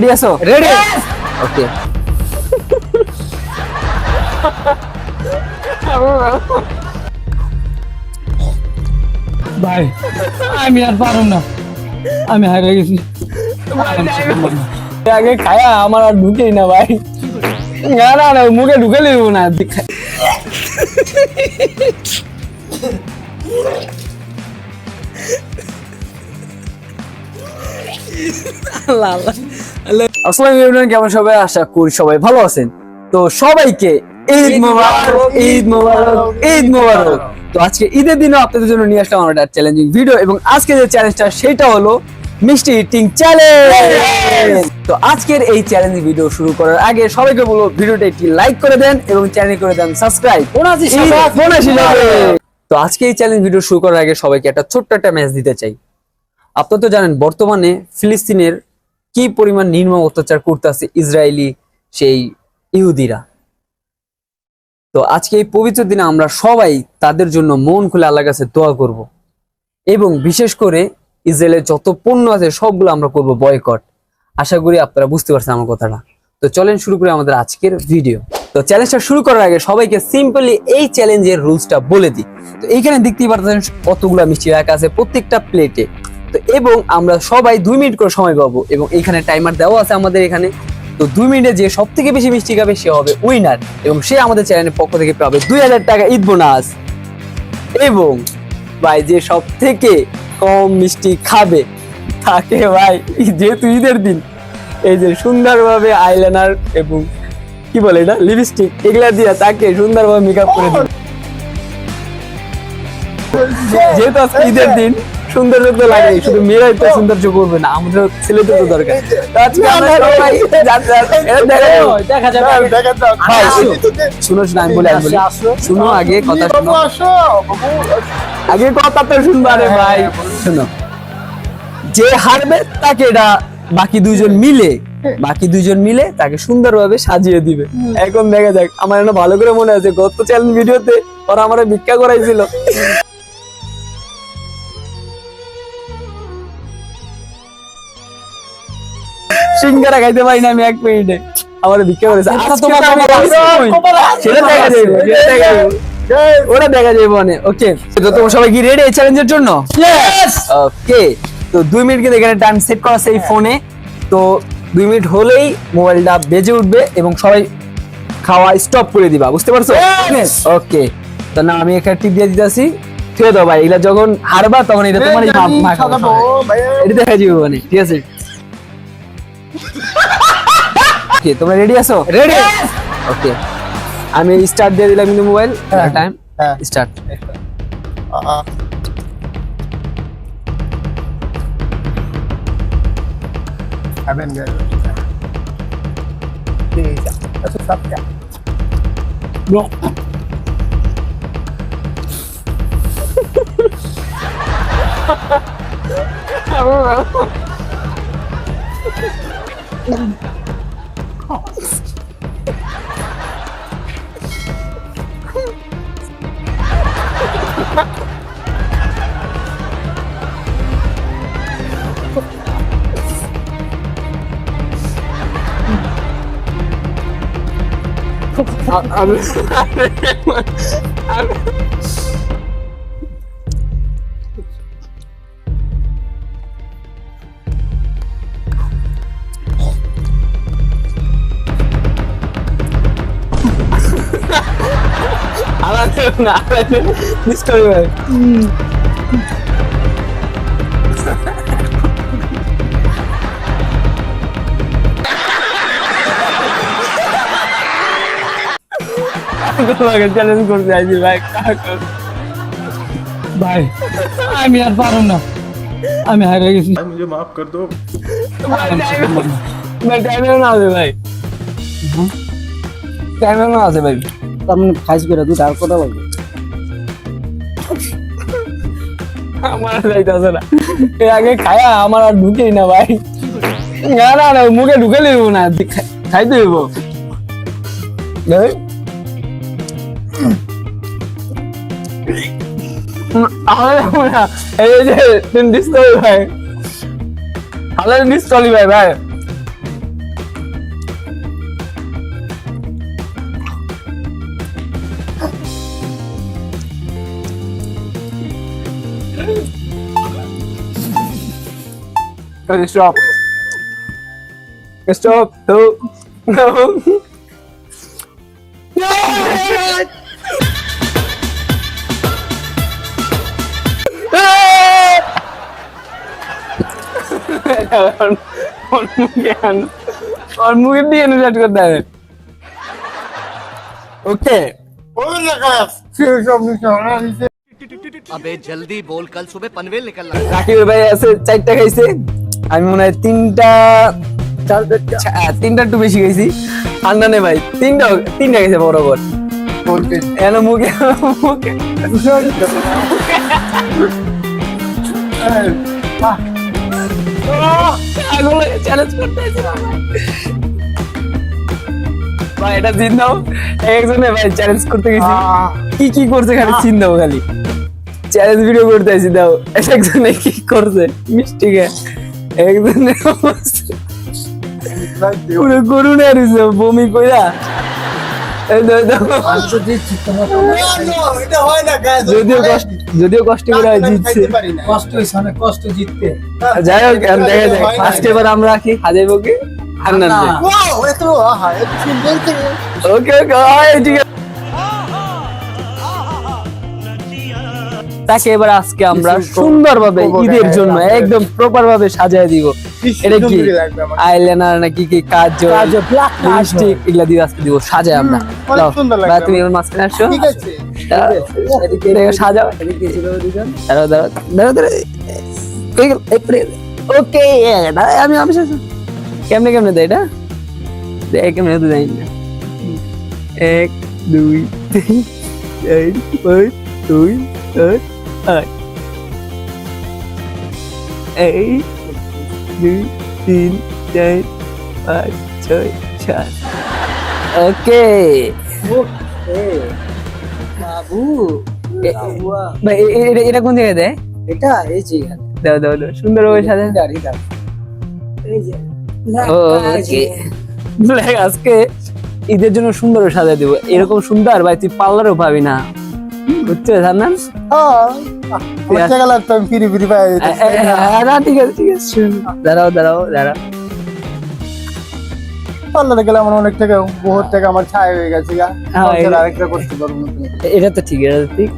Ready আছো ready okay ভাই আমি আর পারুম না। আমি হারিয়ে গেছি। আগে খায়া আমার আর ঢুকেই না ভাই। না না না মুখে ঢুকে নিব না আসসালামু আলাইকুম কেমন সবাই? আশা করি সবাই ভালো আছেন। তো সবাইকে ঈদ মোবারক ঈদ মোবারক ঈদ মোবারক। তো আজকে ঈদের দিনে আপনাদের জন্য নিয়ে আসলাম আমরা একটা চ্যালেঞ্জিং ভিডিও এবং আজকে যে চ্যালেঞ্জটা সেটা হলো মিষ্টি ইটিং চ্যালেঞ্জ তো আজকের এই চ্যালেঞ্জিং ভিডিও শুরু করার আগে সবাইকে বলব ভিডিওটা একটি লাইক করে দেন এবং চ্যানেল করে দেন সাবস্ক্রাইব তো আজকে এই চ্যালেঞ্জ ভিডিও শুরু করার আগে সবাইকে একটা ছোট্ট একটা ম্যাচ দিতে চাই। আপনারা তো জানেন বর্তমানে ফিলিস্তিনের কি পরিমাণ নির্মম অত্যাচার করতেছে ইসরায়েলি সেই ইহুদিরা। তো আজকে এই পবিত্র দিনে আমরা সবাই তাদের জন্য মন খুলে আল্লাহর কাছে দোয়া করব এবং বিশেষ করে ইসরায়েলের যত পণ্য আছে সবগুলো আমরা করব বয়কট। আশা করি আপনারা বুঝতে পারছেন আমার কথাটা। তো চলেন শুরু করে আমাদের আজকের ভিডিও। তো চ্যালেঞ্জটা শুরু করার আগে সবাইকে সিম্পলি এই চ্যালেঞ্জের রুলসটা বলে দিই। তো এইখানে দেখতেই পাচ্ছেন কতগুলা মিষ্টি রাখা আছে প্রত্যেকটা প্লেটে তো এবং আমরা সবাই দুই মিনিট করে সময় পাবো এবং এখানে টাইমার দেওয়া আছে আমাদের এখানে। তো দুই মিনিটে যে সব থেকে বেশি মিষ্টি খাবে সে হবে উইনার এবং সে আমাদের চ্যানেলের পক্ষ থেকে পাবে দুই হাজার টাকা ঈদ বোনাস এবং ভাই যে সব থেকে কম মিষ্টি খাবে তাকে ভাই যেহেতু ঈদের দিন এই যে সুন্দরভাবে আইলাইনার এবং কি বলে এটা? লিপস্টিক এগুলা দিয়ে তাকে সুন্দরভাবে মেকআপ করে দিন যেহেতু আজকে ঈদের দিন সৌন্দর্য তো লাগে শুধু মেয়েরাই তো সৌন্দর্য করবে না আমাদের ছেলেদের তো দরকার। তো আজকে আমরা সবাই দেখা যাবে। দেখা যাবে। শুনো শুনো আমি বলি আমি বলি। শুনো আগে কথা শুনো। আগে কথা তো শুনবা রে ভাই। শুনো। যে হারবে তাকে এটা বাকি দুইজন মিলে বাকি দুইজন মিলে তাকে সুন্দরভাবে সাজিয়ে দিবে। এখন দেখা যাক আমার ভালো করে মনে আছে গত চ্যালেঞ্জ ভিডিওতে ওরা আমার ভিক্ষা করাইছিল। সিঙ্গারা খাইতে পারি না আমি এক মিনিটে। আমার ভিক্ষা করেছে। আসছি। সেটা দেখা যাবে। ওটা দেখা মানে ওকে তো তোমরা সবাই কি রেডি এই চ্যালেঞ্জের জন্য? ওকে তো দুই মিনিট কিন্তু এখানে টাইম সেট করা আছে এই ফোনে তো দুই মিনিট হলেই মোবাইলটা বেজে উঠবে এবং সবাই খাওয়া স্টপ করে দিবা বুঝতে পারছ? ওকে তো না আমি এখানে টিপ দিয়ে দিতেছি। ছুঁয়ে দাও ভাই এগুলা যখন হারবা তখন এটা তোমার এটা দেখা যাবে মানে ঠিক আছে? ওকে তোমরা রেডি আছো? রেডি ওকে আমি স্টার্ট দিয়ে দিলাম কিন্তু mobile time um Alles, alles, alle. হ্যাঁ। স্টার্ট না মিস করি ভাই তোমাকে চ্যালেঞ্জ করতে আইছি ভাই ভাই আমি আর পারুম না আমি হারিয়ে গেছি भाई मुझे माफ कर दो ভাই টাইমে না আছে ভাই টাইমে না আছে ভাই তেমন খাইস করে দুটো আর কথা বলব আমার যাইতেছে না। এর আগে খায়া আমার আর ঢুকেই না ভাই। না না না মুখে ঢুকে নিব না খাই- খাইতে হইব। এই? যে ভাই ভাই। stop. Stop. No. No. और मुझे भी करता है ओके अबे जल्दी बोल कल सुबह पनवेल निकलना राखी भाई ऐसे चार खाइसे আমি মনে হয় তিনটা তিনটা একটু বেশি খাইছি আন্দানে ভাই তিনটা তিনটা খাইছে বরাবর এন মুখে মুখে। চ্যালেঞ্জ করতে ভাই এটা চিন দাও একজনে ভাই চ্যালেঞ্জ করতে গেছি। কি কি করছে খালি চিন দাও খালি। চ্যালেঞ্জ ভিডিও করতে আছি দাও। একজনে কি করছে? মিষ্টি গে একজনের পুরো বমি কইরা। যদিও কষ্ট করে জিতছে। কষ্ট কষ্ট যাই হোক ফার্স্ট আমরা বকে ওকে ওকে তাকে এবার আজকে আমরা সুন্দরভাবে ঈদের জন্য একদম প্রপার ভাবে সাজায় দিব এটা কি আইলাইনার নাকি কি কাজ। লিপস্টিক এগুলা দিয়ে আজকে দিব সাজায় আমরা তুমি মাঝখানে আসো ঠিক আছে সাজাও দাঁড়াও দাঁড়াও দাঁড়াও দাঁড়াও। ওকে আমি আমি কেমনে কেমনে দেয় এটা কেমনে তো জানি না এক দুই তিন চার পাঁচ দুই আট দুই তিন চার পাঁচ ছয় সাত ওকে এটা- কোন জায়গায় দেয় এটা এই দাও দাও দাও সুন্দর ভাবে সাজা দাঁড়িয়ে আজকে ঈদের জন্য সুন্দর সাজা দিব এরকম সুন্দর ভাই তুই পার্লারও পাবি না বুঝছ জানান আমার টাকা লাগতো আমি ফিরি ফিরি পাই না ঠিক আছে ঠিক আছে দাঁড়াও দাঁড়াও দাঁড়াও। পার্লারে গেলে আমার অনেক টাকা বহুত টাকা আমার ছায় হয়ে গেছে গা। এটা- আরেকটা করতে পারব না তুমি। এ- এটা তো ঠিক এটা ঠিক।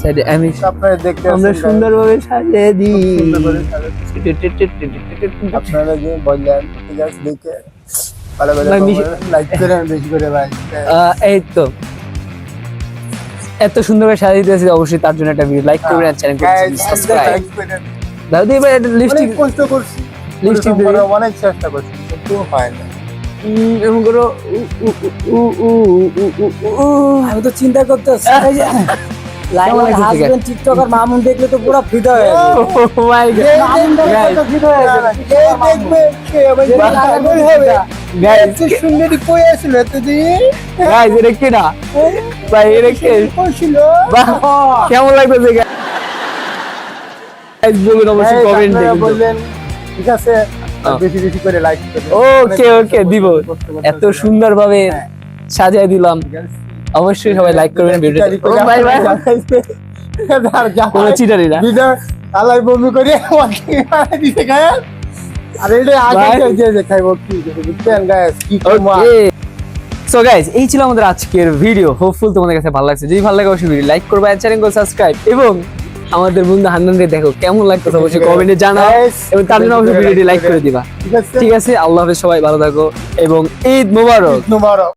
সাইডে আমি আপনারা দেখতে আমরা সুন্দরভাবে সাজিয়ে দিই। আপনারা যে বললেন ঠিক আছে দেখে ভালো লাইক করে বেশি করে ভাই। এই তো। এত সুন্দর করে সাজিয়ে দিয়েছি অবশ্যই তার জন্য একটা ভিডিও লাইক করবেন আর চ্যানেল সাবস্ক্রাইব দাদি ভাই একটা লিপস্টিক কষ্ট করছি। লিপস্টিক দিয়ে। অনেক চেষ্টা করছি কিন্তু হয় না। আমি তো চিন্তা করতেছি। মামুন দেখলে তো পুরো oh ফিদা এত সুন্দর ভাবে কে সাজায় দিলাম। অবশ্যই সবাই লাইক করবেন ভিডিও চিটারি না। আল্লাহ বমি করে দিতে আর এটা আগে যে যে খাইবো কি বুঝছেন গাইস কি ওকে সো গাইজ এই ছিল আমাদের আজকের ভিডিও হোপফুল তোমাদের কাছে ভালো লাগছে। যদি ভালো লাগে অবশ্যই ভিডিও লাইক করবে আর চ্যানেল সাবস্ক্রাইব এবং আমাদের বন্ধু হান্নানকে দেখো কেমন লাগতেছে অবশ্যই কমেন্টে জানাও। এবং তার জন্য অবশ্যই ভিডিওটি লাইক করে দিবা। ঠিক আছে? আল্লাহ হাফেজ সবাই ভালো থাকো। এবং ঈদ মুবারক। মোবারক।